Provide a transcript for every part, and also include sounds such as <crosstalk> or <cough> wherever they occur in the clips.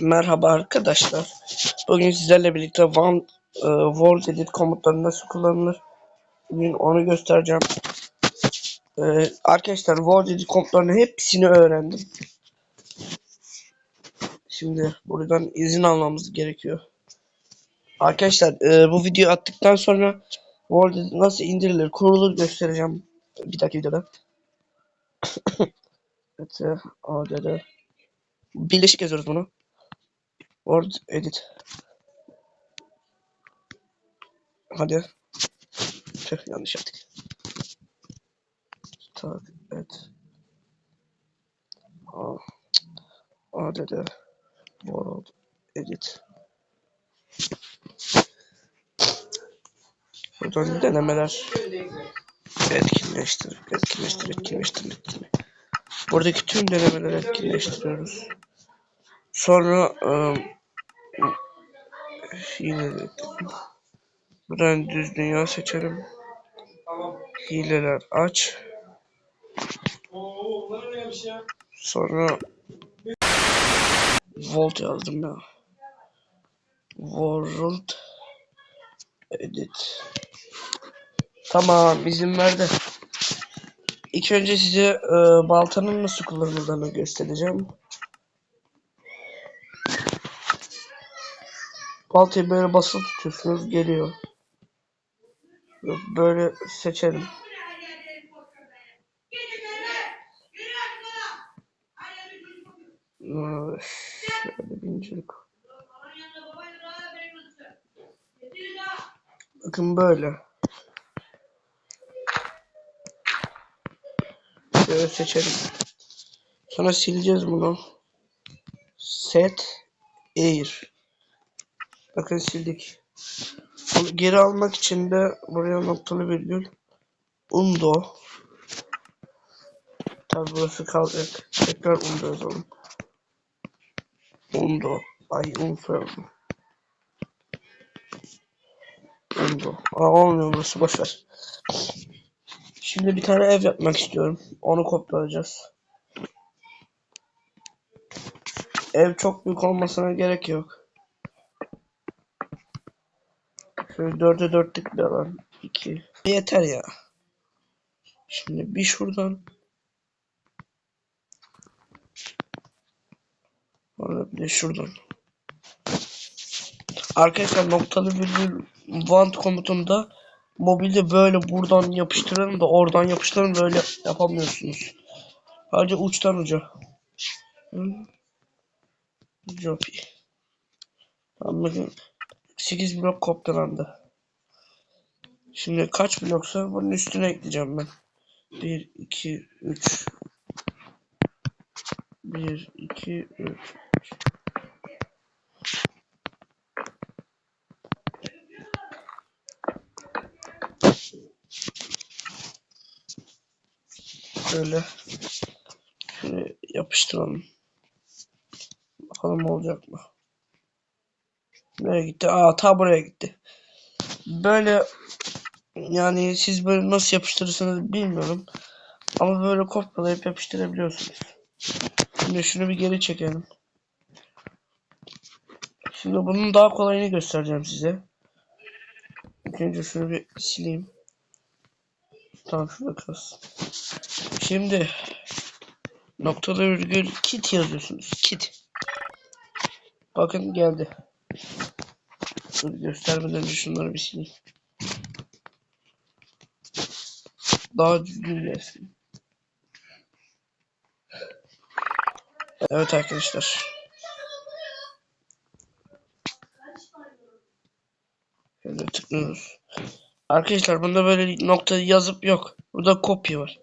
Merhaba arkadaşlar. Bugün sizlerle birlikte One e, World Edit komutları nasıl kullanılır? Bugün onu göstereceğim. E, arkadaşlar World Edit komutlarını hepsini öğrendim. Şimdi buradan izin almamız gerekiyor. Arkadaşlar e, bu videoyu attıktan sonra World Edit nasıl indirilir, kurulur göstereceğim. Bir dakika videoda. <coughs> evet, e, ADD. Birleşik yazıyoruz bunu. Word Edit. Hadi. Tüh yanlış yaptık. Tak et. A. ADD. World Edit. Buradan denemeler. Etkinleştir. Etkinleştir. Etkinleştir. Etkinleştir. Buradaki tüm denemeleri etkinleştiriyoruz. Sonra ıı, yine Buradan düz dünya seçelim. Hileler aç. Sonra Volt yazdım ya. World Edit. Tamam izin verdi. İlk önce size e, baltanın nasıl kullanıldığını göstereceğim. Baltayı böyle basılı tutuyorsunuz geliyor. Böyle seçelim. Ee, Şöyle bir incelik. Bakın böyle. Böyle seçelim. Sonra sileceğiz bunu. Set Air. Bakın sildik. Geri almak için de buraya noktalı virgül undo. Tabi burası kalacak. Tekrar undo yazalım. Undo. Ay undo. Undo. Aa olmuyor burası boşver. Şimdi bir tane ev yapmak istiyorum. Onu kopyalayacağız. Ev çok büyük olmasına gerek yok. Şöyle dörde dörtlük bir alan. İki. Yeter ya. Şimdi bir şuradan. Sonra bir de şuradan. Arkadaşlar noktalı virgül want komutunda mobilde böyle buradan yapıştıralım da oradan yapıştıralım böyle yapamıyorsunuz. Sadece uçtan uca. Jopi. Bakın. 8 blok kopyalandı. Şimdi kaç bloksa bunun üstüne ekleyeceğim ben. 1, 2, 3. 1, 2, 3. Şöyle. Şöyle yapıştıralım. Bakalım olacak mı? Nereye gitti? Aa ta buraya gitti. Böyle yani siz böyle nasıl yapıştırırsınız bilmiyorum. Ama böyle kopyalayıp yapıştırabiliyorsunuz. Şimdi şunu bir geri çekelim. Şimdi bunun daha kolayını göstereceğim size. Önce şunu bir sileyim. Tamam şurada kalsın. Şimdi noktalı virgül kit yazıyorsunuz. Kit. Bakın geldi. Dur göstermeden önce şunları bir sileyim. Daha düzgün gelsin. Evet arkadaşlar. Şöyle tıklıyoruz. Arkadaşlar bunda böyle nokta yazıp yok. Burada kopya var.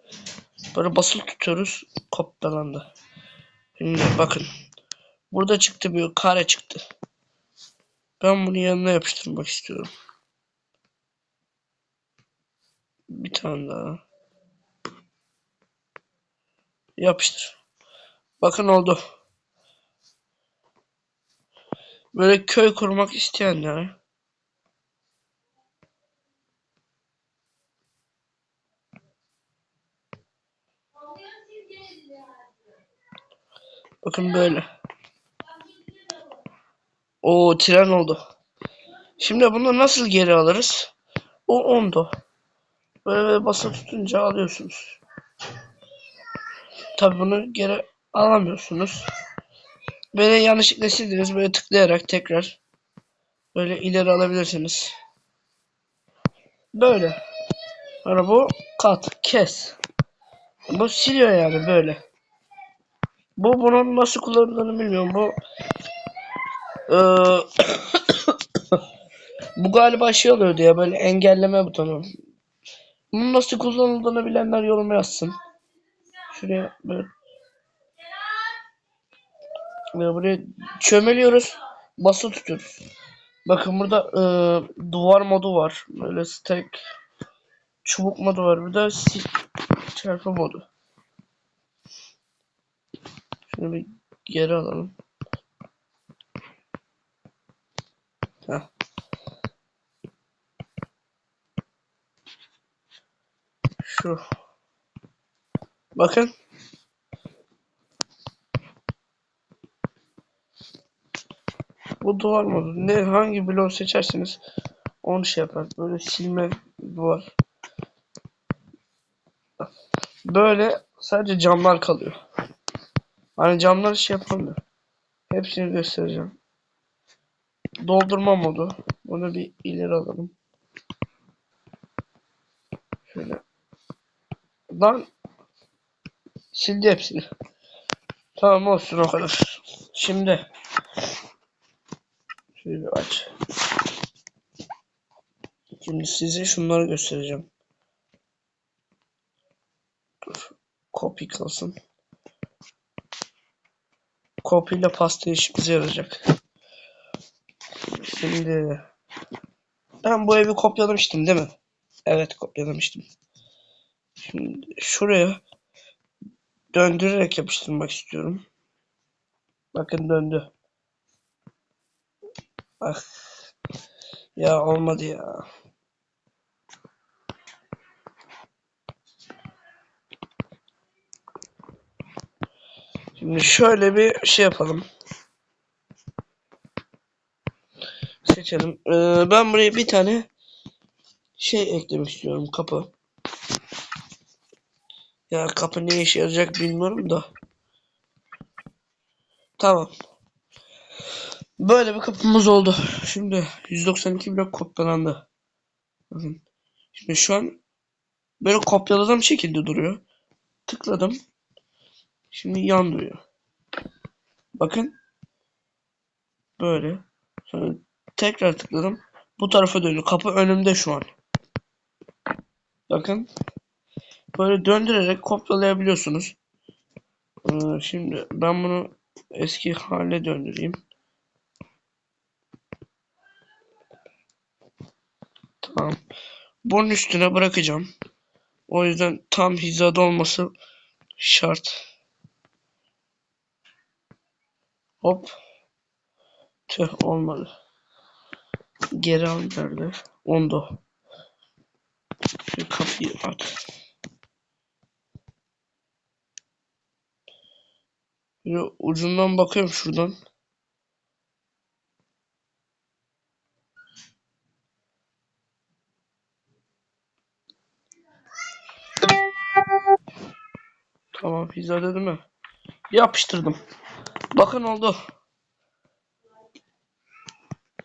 Böyle basılı tutuyoruz. Kopyalandı. Şimdi bakın. Burada çıktı bir kare çıktı. Ben bunu yanına yapıştırmak istiyorum. Bir tane daha. Yapıştır. Bakın oldu. Böyle köy kurmak isteyenler. Bakın böyle. O tren oldu. Şimdi bunu nasıl geri alırız? O ondu. Böyle, böyle basılı tutunca alıyorsunuz. Tabi bunu geri alamıyorsunuz. Böyle yanlışlıkla sildiniz. Böyle tıklayarak tekrar böyle ileri alabilirsiniz. Böyle. Sonra bu kat, kes. Bu siliyor yani böyle. Bu bunun nasıl kullanıldığını bilmiyorum. Bu eee, <coughs> bu galiba şey oluyordu ya böyle engelleme butonu. Bunun nasıl kullanıldığını bilenler yoruma yazsın. Şuraya böyle ve buraya çömeliyoruz. Basılı tutuyoruz. Bakın burada eee, duvar modu var. Böyle stack çubuk modu var. Bir de çarpı modu. Şunu bir geri alalım. Heh. Şu. Bakın. Bu duvar modu. Ne hangi bloğu seçerseniz onu şey yapar. Böyle silme duvar. Böyle sadece camlar kalıyor. Hani camları şey yapamıyor. Hepsini göstereceğim. Doldurma modu. Bunu bir ileri alalım. Şöyle. Lan sildi hepsini. Tamam olsun o kadar. Şimdi şöyle aç. Şimdi size şunları göstereceğim. Dur. Copy kalsın. Copy ile pasta işimize yarayacak. Şimdi ben bu evi kopyalamıştım değil mi? Evet kopyalamıştım. Şimdi şuraya döndürerek yapıştırmak istiyorum. Bakın döndü. Bak. Ya olmadı ya. Şimdi şöyle bir şey yapalım. Seçelim. Ee, ben buraya bir tane şey eklemek istiyorum. Kapı. Ya kapı ne işe yarayacak bilmiyorum da. Tamam. Böyle bir kapımız oldu. Şimdi 192 blok kopyalandı. Bakın. Şimdi şu an böyle kopyaladığım şekilde duruyor. Tıkladım. Şimdi yan duruyor. Bakın. Böyle. Sonra tekrar tıkladım. Bu tarafa dönüyor. Kapı önümde şu an. Bakın. Böyle döndürerek kopyalayabiliyorsunuz. Ee, şimdi ben bunu eski hale döndüreyim. Tamam. Bunun üstüne bırakacağım. O yüzden tam hizada olması şart. Hop. Tüh olmadı. Geri al nerede? Onda. Şu kapıyı at. Böyle ucundan bakıyorum şuradan. Tamam hizada değil mi? Yapıştırdım. Bakın oldu.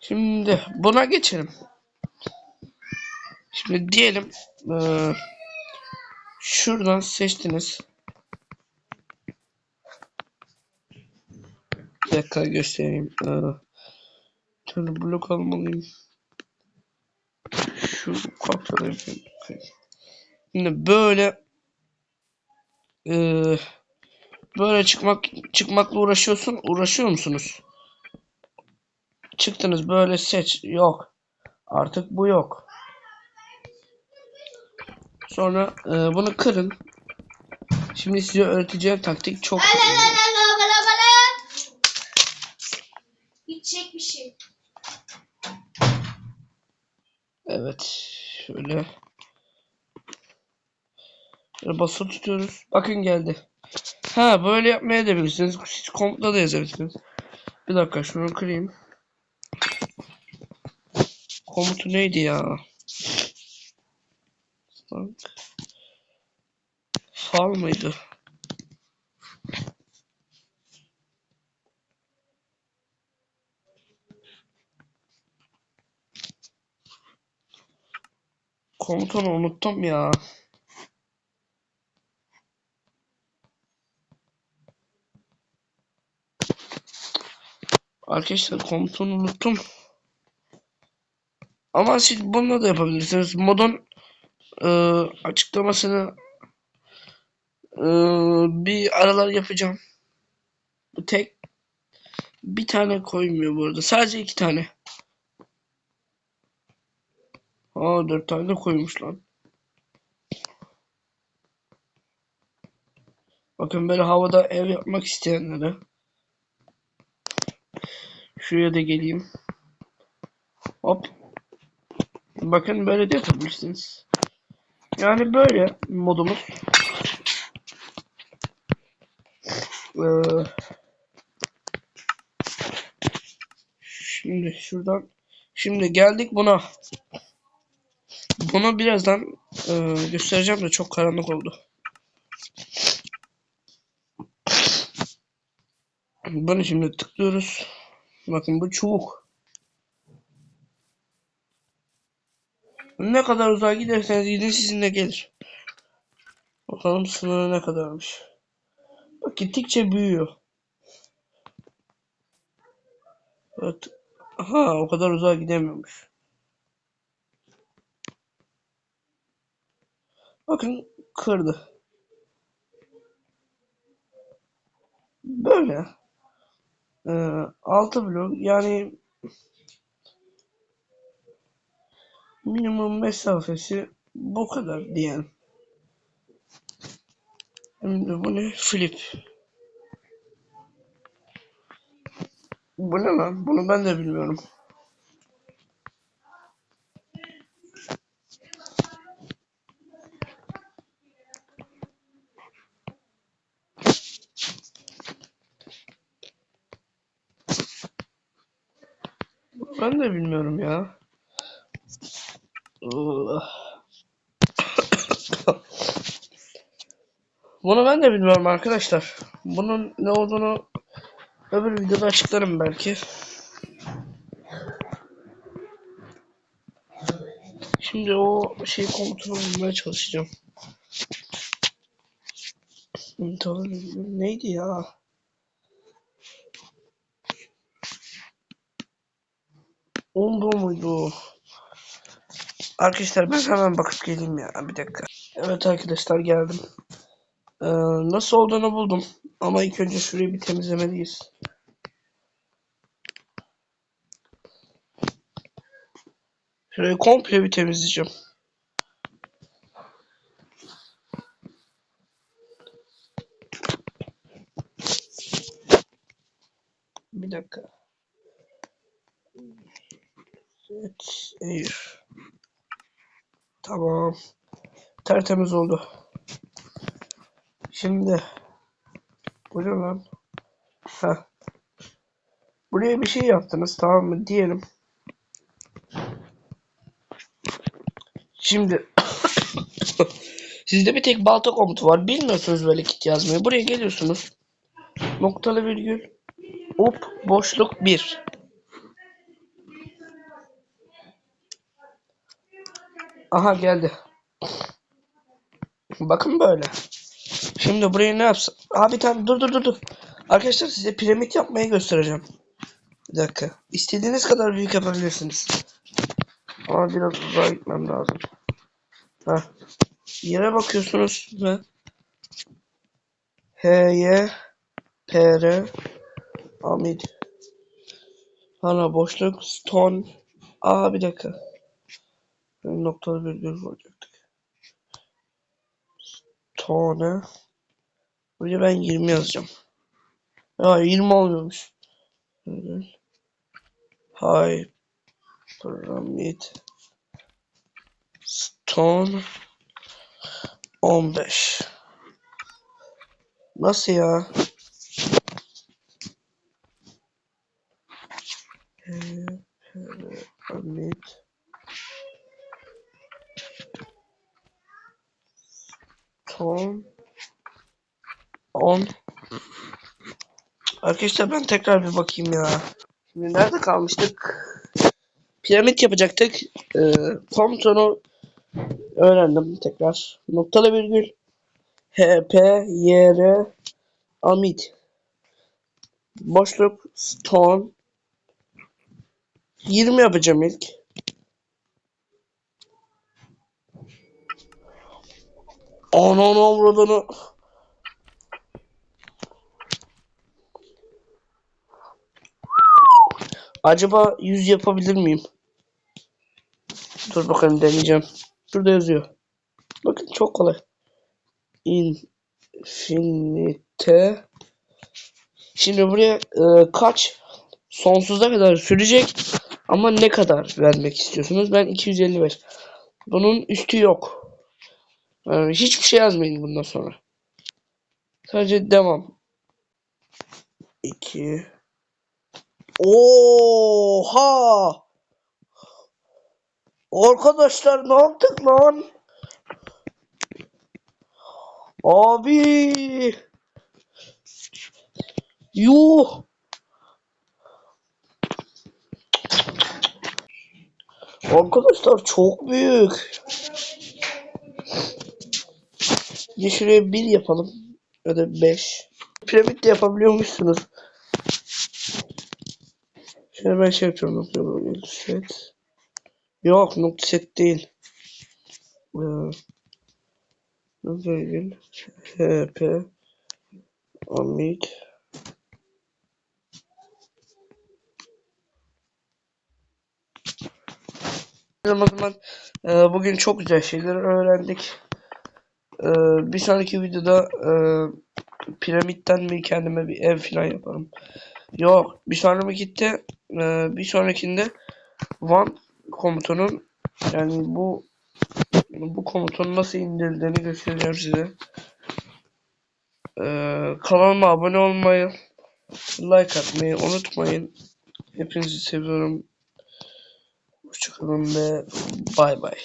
Şimdi buna geçelim. Şimdi diyelim eee, şuradan seçtiniz. Bir dakika göstereyim. Eee, şöyle blok almalıyım. Şu kopyalayayım. Şimdi böyle eee, böyle çıkmak çıkmakla uğraşıyorsun. Uğraşıyor musunuz? Çıktınız böyle seç. Yok. Artık bu yok. Sonra e, bunu kırın. Şimdi size öğreteceğim taktik çok Gidecek bir şey. Evet. Şöyle. Şöyle basılı tutuyoruz. Bakın geldi. Ha böyle yapmaya da bilirsiniz. Siz komutla da yazabilirsiniz. Bir dakika şunu kırayım. Komutu neydi ya? Bak. Fal mıydı? Komutanı unuttum ya. Arkadaşlar komutanı unuttum. Ama siz bununla da yapabilirsiniz. Modun e, açıklamasını e, bir aralar yapacağım. Bu tek bir tane koymuyor bu arada. Sadece iki tane. Aa dört tane de koymuş lan. Bakın böyle havada ev yapmak isteyenlere. Şuraya da geleyim. Hop. Bakın böyle de yapabilirsiniz. Yani böyle modumuz. Ee, şimdi şuradan. Şimdi geldik buna. Bunu birazdan e, göstereceğim de çok karanlık oldu. Bunu şimdi tıklıyoruz. Bakın bu çubuk. Ne kadar uzağa giderseniz gidin sizinle gelir. Bakalım sınırı ne kadarmış. Bak gittikçe büyüyor. Evet. Aha o kadar uzağa gidemiyormuş. Bakın kırdı. Böyle. Ee, 6 blok yani minimum mesafesi bu kadar diyelim. Şimdi bu ne? Flip. Bu ne lan? Bunu ben de bilmiyorum. Ben de bilmiyorum ya. Bunu ben de bilmiyorum arkadaşlar. Bunun ne olduğunu öbür videoda açıklarım belki. Şimdi o şey komutunu bulmaya çalışacağım. Neydi ya? Umbu muydu? Arkadaşlar ben hemen bakıp geleyim ya bir dakika. Evet arkadaşlar geldim. Ee, nasıl olduğunu buldum. Ama ilk önce şurayı bir temizlemeliyiz. Şurayı komple bir temizleyeceğim. Bir dakika. Evet, eğir. Tamam. Tertemiz oldu. Şimdi bu ne lan? Heh. Buraya bir şey yaptınız tamam mı diyelim. Şimdi <coughs> sizde bir tek balta komutu var. Bilmiyorsunuz böyle kit yazmayı. Buraya geliyorsunuz. Noktalı virgül. Up boşluk 1. Aha geldi. Bakın böyle. Şimdi burayı ne yapsam? Abi tane dur dur dur dur. Arkadaşlar size piramit yapmayı göstereceğim. Bir dakika. İstediğiniz kadar büyük yapabilirsiniz. Ama biraz uzağa gitmem lazım. Heh. Yere bakıyorsunuz ve H, Y, P, R, Amid. Hala boşluk, stone. Aa bir dakika. Noktalı virgül koyacaktık. Stone. Buraya ben 20 yazacağım. Ya 20 olmuyormuş. High Pyramid Stone 15 Nasıl ya? Pyramid Son 10 Arkadaşlar ben tekrar bir bakayım ya. Şimdi nerede kalmıştık? Piramit yapacaktık. Ee, öğrendim tekrar. Noktalı virgül HP YR Amit Boşluk Stone 20 yapacağım ilk. Ananı avradını. Acaba 100 yapabilir miyim? Dur bakalım deneyeceğim. Şurada yazıyor. Bakın çok kolay. Infinite. Şimdi buraya e, kaç sonsuza kadar sürecek ama ne kadar vermek istiyorsunuz? Ben 255. Bunun üstü yok. Yani hiçbir şey yazmayın bundan sonra. Sadece devam. 2 Oha! Arkadaşlar ne yaptık lan? Abi! Yuh! Arkadaşlar çok büyük. Bir şuraya bir yapalım. Ya da beş. Piramit de yapabiliyormuşsunuz. Şöyle ben şey yapıyorum. Nokta virgül set. Yok nokta set değil. Ee, Nokta virgül HP Amit O zaman e, bugün çok güzel şeyler öğrendik. E, bir sonraki videoda e, piramitten bir kendime bir ev falan yaparım. Yok bir sonrakinde e, bir sonrakinde one komutunun yani bu bu komutun nasıl indirildiğini göstereceğim size. E, kanalıma abone olmayı, like atmayı unutmayın. Hepinizi seviyorum. Hoşçakalın ve bay bay.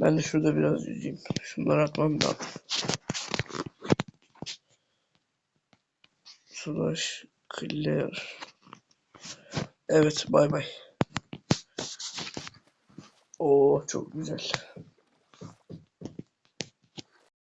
Ben de şurada biraz yüzeyim. Şunları atmam lazım. Slash clear. Evet bay bay. Oo çok güzel.